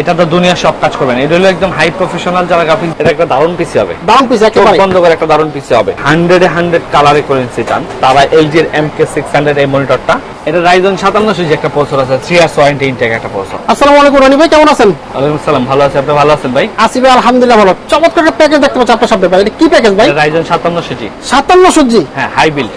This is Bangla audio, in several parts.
এটা তো দুনিয়ার সব কাজ করবেন। এটা হলো একদম হাই প্রফেশনাল যারা গ্রাফিক এটা একটা দারুণ পিসি হবে। দাম পিস একেবারে। বন্ধ করে একটা দারুণ পিসি হবে। হান্ড্রেডে হান্ড্রেড কালারে করে নিতে চান। তারা এলজি এর এম কে সিক্স হান্ড্রেড এই মনিটরটা এটা রাইজন সাতান্নশো যে একটা প্রসেসর আছে থ্রি ইয়ার্স ওয়ারেন্টি ইনটেক একটা প্রসেসর আসসালামু আলাইকুম রনি ভাই কেমন আছেন? ওয়ালাইকুম আসসালাম ভালো আছে। আপনি ভালো আছেন ভাই? আসি ভাই আলহামদুলিল্লাহ ভালো। চমৎকার একটা প্যাকেজ দেখতে পাচ্ছি আপনার সামনে ভাই। এটা কি প্যাকেজ ভাই? রাইজন সাতান্নশো জি সাতান্ন সজ্জি হ্যাঁ হাই বিল্ড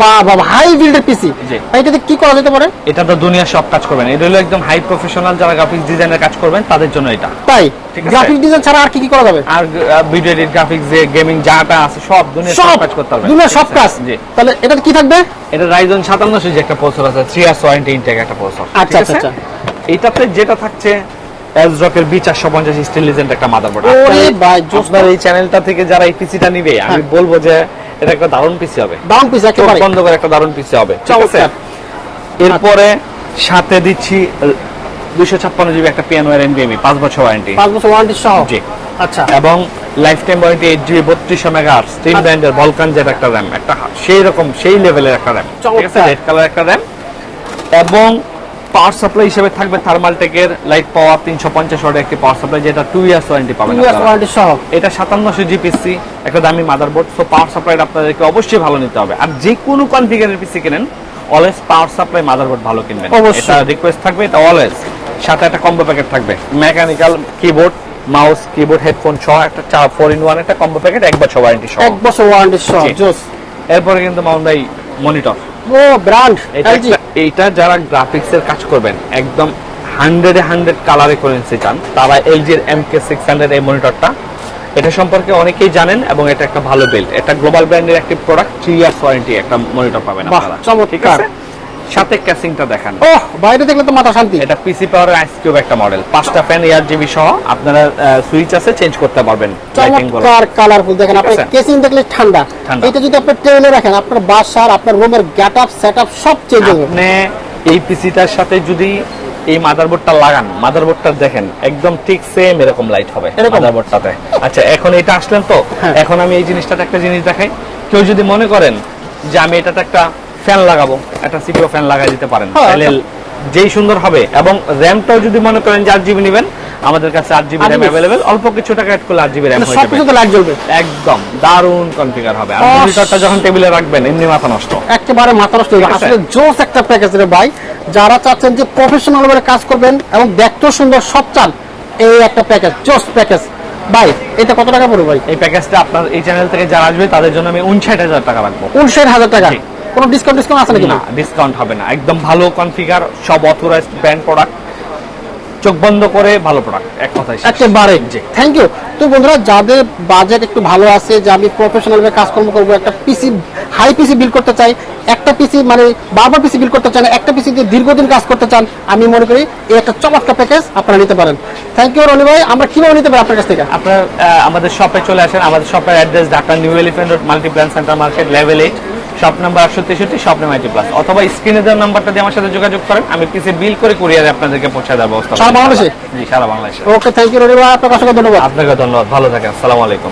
বাবা হাই বিল্ডের পিসি ভাই এটাতে কি করা যেতে পারে? এটা তো দুনিয়ার সব কাজ করবেন এটা হলো একদম হাই প্রফেশনাল যারা গ্রাফিক্স ডিজাইনের কাজ করবেন তাদের জন্য এটা। তাই? গ্রাফিক ডিজাইন ছাড়া আর কি কি করা যাবে? আর ভিডিও এডিট গ্রাফিক্স যে গেমিং যাটা আছে সব দুনিয়ার সব সব কাজ করতে পারবেন দুনিয়ার সব কাজ? তাহলে এটাতে কি থাকবে? এটা রাইজন সাতান্নশো যে একটা প্রসেসর আছে থ্রি ইয়ার্স ওয়ারেন্টি ইনটেক একটা প্রসেসর আচ্ছা, আচ্ছা, আচ্ছা। এটাতে যেটা থাকছে এসরকের বি চারশো পঞ্চাশ স্টিল লিজেন্ড একটা মাদারবোর্ড ওরে আপনার এই চ্যানেলটা থেকে যারা এই পিসিটা নিবে আমি হ্যাঁ। বলব যে এটা একটা দারুণ পিসি হবে। দাম পিস একেবারে। বন্ধ করে একটা দারুণ পিসি হবে ঠিক আছে? এরপরে সাথে দিচ্ছি দুইশো ছাপ্পান্ন জিবি একটা পিয়ানো এর এনবিএমই পাঁচ বছর ওয়ারেন্টি পাঁচ বছর ওয়ারেন্টি সহ? জি। আচ্ছা। এবং life time warranty eight GB বত্রিশশো মেগা আর্টস তিন। ব্র্যান্ডের ভলকান যেটা একটা র্যাম একটা সেই রকম সেই লেভেলের একটা র্যাম ঠিক আছে? রেড কালার একটা র্যাম এবং পাওয়ার সাপ্লাই হিসেবে থাকবে থার্মালটেকের লাইট পাওয়ার তিনশো পঞ্চাশ ওয়াটের একটি পাওয়ার সাপ্লাই যেটা টু ইয়ার্স ওয়ারেন্টি পাবেন। ওয়ারেন্টি সহ। এটা সাতান্নশো জিপিসি একটা দামি মাদারবোর্ড সো পাওয়ার সাপ্লাইটা আপনাদেরকে অবশ্যই ভালো নিতে হবে। আর যে কোনো কনফিগারের পিসি কিনেন অলওয়েজ পাওয়ার সাপ্লাই মাদারবোর্ড ভালো কিনবেন। অবশ্যই। এটা রিকোয়েস্ট থাকবে এটা অলওয়েজ সাথে একটা কম্বো প্যাকেট থাকবে mechanical keyboard mouse keyboard headphone সহ একটা চা ফোর ইন ওয়ান একটা কম্বো প্যাকেট এক বছর ওয়ারেন্টি সহ। এক বছর ওয়ারেন্টি সহ এরপরে কিন্তু মাউন্ট ভাই মনিটর ও ব্র্যান্ড এটা এইটা যারা গ্রাফিক্স এর কাজ করবেন একদম হান্ড্রেডে হান্ড্রেড কালারে করে নিতে চান তারা এলজি এর এম কে সিক্স হান্ড্রেড এই মনিটরটা এটা সম্পর্কে অনেকেই জানেন এবং এটা একটা ভালো বেল্ট এটা গ্লোবাল ব্র্যান্ডের একটি প্রোডাক্ট থ্রি ইয়ার্স ওয়ারেন্টি একটা মনিটর পাবেন আপনারা। ঠিক আছে? সাথে ক্যাসিংটা দেখান। ওহ বাইরে দেখলে তো মাথা শান্তি। এটা পিসি পাওয়ার আইস কিউব একটা মডেল। পাঁচটা ফ্যান এয়ার জিবি সহ আপনারা সুইচ আছে চেঞ্জ করতে পারবেন চমৎকার কালারফুল দেখেন আপনি? কেসিং দেখলে ঠান্ডা। এটা যদি আপনি টেবিলে রাখেন আপনার বাসার আপনার রুমের সব চেঞ্জ যাবে। আপনি এই পিসিটার সাথে যদি এই মাদারবোর্ডটা লাগান মাদারবোর্ডটা দেখেন একদম ঠিক সেম এরকম লাইট হবে মাদারবোর্ডটাতে আচ্ছা এখন এটা আসলেন তো? হ্যাঁ। এখন আমি এই জিনিসটাতে একটা জিনিস দেখাই। কেউ যদি মনে করেন যে আমি এটাতে একটা ফ্যান লাগাবো। একটা সিপিও ফ্যান লাগাই দিতে পারেন। হ্যাঁ, তাহলে যেই সুন্দর হবে এবং র্যামটাও যদি মনে করেন আট জিবি নেবেন আমাদের কাছে আট জিবি র্যাম অ্যাভেলেবেল অল্প কিছু টাকা অ্যাড করলে আট জিবি র্যাম মানে হয়ে যাবে। কিছুতে লাইট জ্বলবে। একদম দারুণ কনফিগার হবে। আর মনিটরটা যখন টেবিলে রাখবেন এমনি মাথা নষ্ট। একেবারে মাথা নষ্ট? আসলে জোস একটা প্যাকেজ রে ভাই। যারা চাচ্ছেন যে প্রফেশনাল ভাবে কাজ করবেন এবং দেখতেও সুন্দর সব চান এই একটা প্যাকেজ জোস প্যাকেজ ভাই এটা কত টাকা পড়বে ভাই? এই প্যাকেজটা আপনার এই চ্যানেল থেকে যারা আসবে তাদের জন্য আমি উনষাট হাজার টাকা রাখব। উনষাট হাজার টাকা। কোনো ডিসকাউন্ট ডিসকাউন্ট আছে নাকি না? ডিসকাউন্ট হবে না। একদম ভালো কনফিগার সব অথরাইজড ব্র্যান্ড প্রোডাক্ট চোখ বন্ধ করে ভালো প্রোডাক্ট এক কথায়। একেবারে। জি। থ্যাংক ইউ তো বন্ধুরা যাদের বাজেট একটু ভালো আছে যে আমি প্রফেশনাল ভাবে কাজকর্ম করব একটা পিসি হাই পিসি বিল করতে চাই একটা পিসি মানে বারবার পিসি বিল করতে চান একটা পিসি দিয়ে দীর্ঘদিন কাজ করতে চান আমি মনে করি এই একটা চমৎকার প্যাকেজ আপনারা নিতে পারেন। থ্যাংক ইউ রনি ভাই। আমরা কীভাবে নিতে পারি আপনার কাছ থেকে? আপনার আমাদের শপে চলে আসেন। আমাদের শপের address Dhaka new elephant road multi brand centre market level eight shop number আটশো তেষট্টি শপ নাম্বার আইটি প্লাস অথবা স্ক্রিনে দেওয়ার নাম্বারটা দিয়ে আমার সাথে যোগাযোগ করেন আমি পিসে বিল করে কুরিয়ারে আপনাদেরকে পৌঁছে দেওয়ার ব্যবস্থা সারা বাংলাদেশে? জি সারা বাংলাদেশে। ওকে থ্যাংক ইউ রনি আপনাকে অসংখ্য ধন্যবাদ আপনাকে ধন্যবাদ। ভালো থাকেন। আসসালামু আলাইকুম।